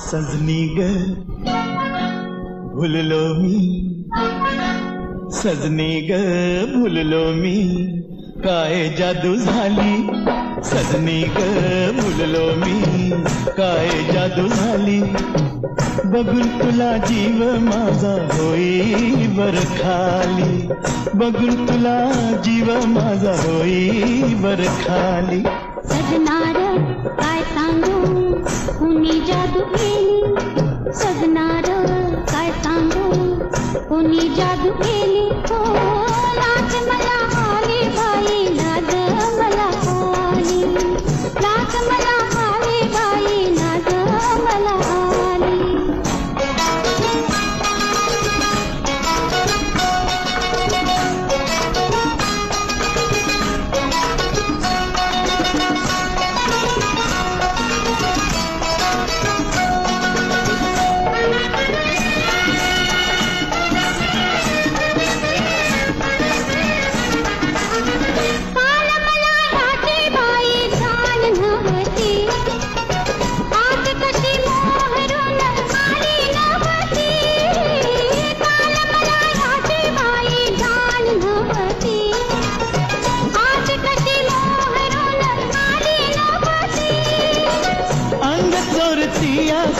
सजनी ग भुललो मी. सजनी ग भुललो मी. काय जादू झाली? सजनी ग भुललो मी. काय जादू झाली? बघून तुला जीव माझा होई बर खाली. बघून तुला जीव माझा होई बर खाली. सजनार काय सांगू? कुणी जादू केली? सजणार काय सांगू? कुणी जादू केली? हो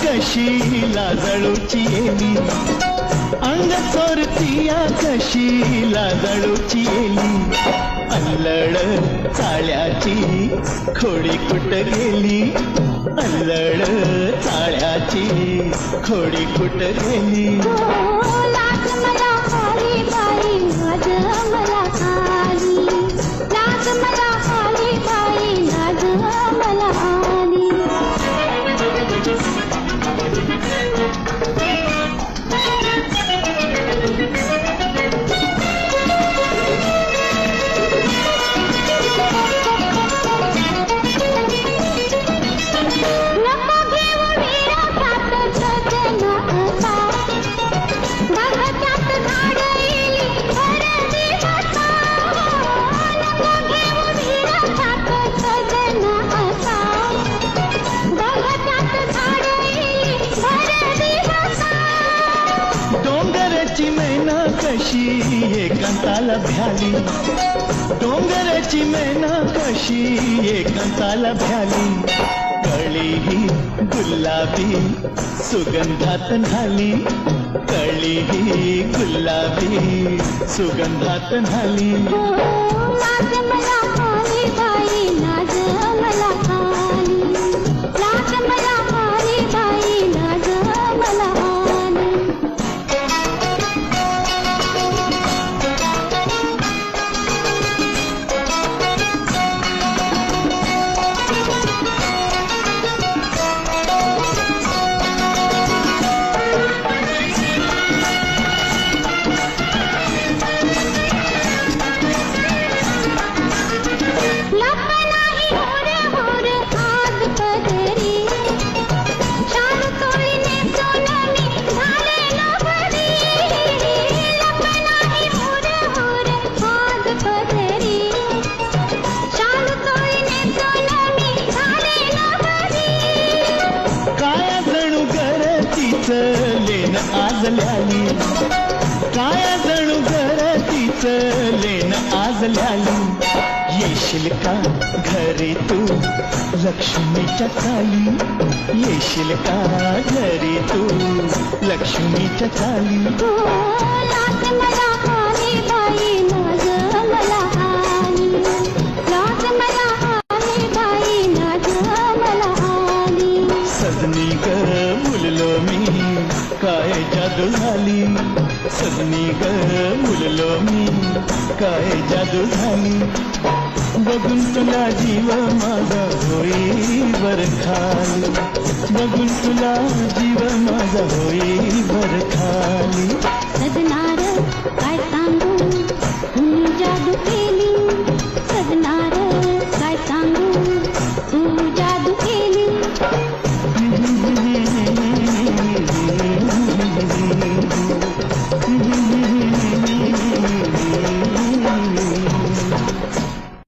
कशी लाजळूची येली. अंग चोरतिया कशी लाजळूची येली. अल्लड चाळ्याची खोडी कुट गेली? अल्लड चाळ्याची खोडी कुट गेली? एकांताला भ्याली. डोंगराची मेना कशी एकांताला भ्याली. कळी ही गुलाबी सुगंधात झाली कळी ही गुलाबी सुगंधात न्हाली लेन येशील का घरी तू? लक्ष्मीच्या चाली येशील का घरी तू? लक्ष्मीच्या चाली. काय जादू झाली? सजनी ग मुललो मी. काय जादू झाली? बघून तुला जीव माझा होई बर खाली. बघून तुला जीव माझा होई बर खाली काय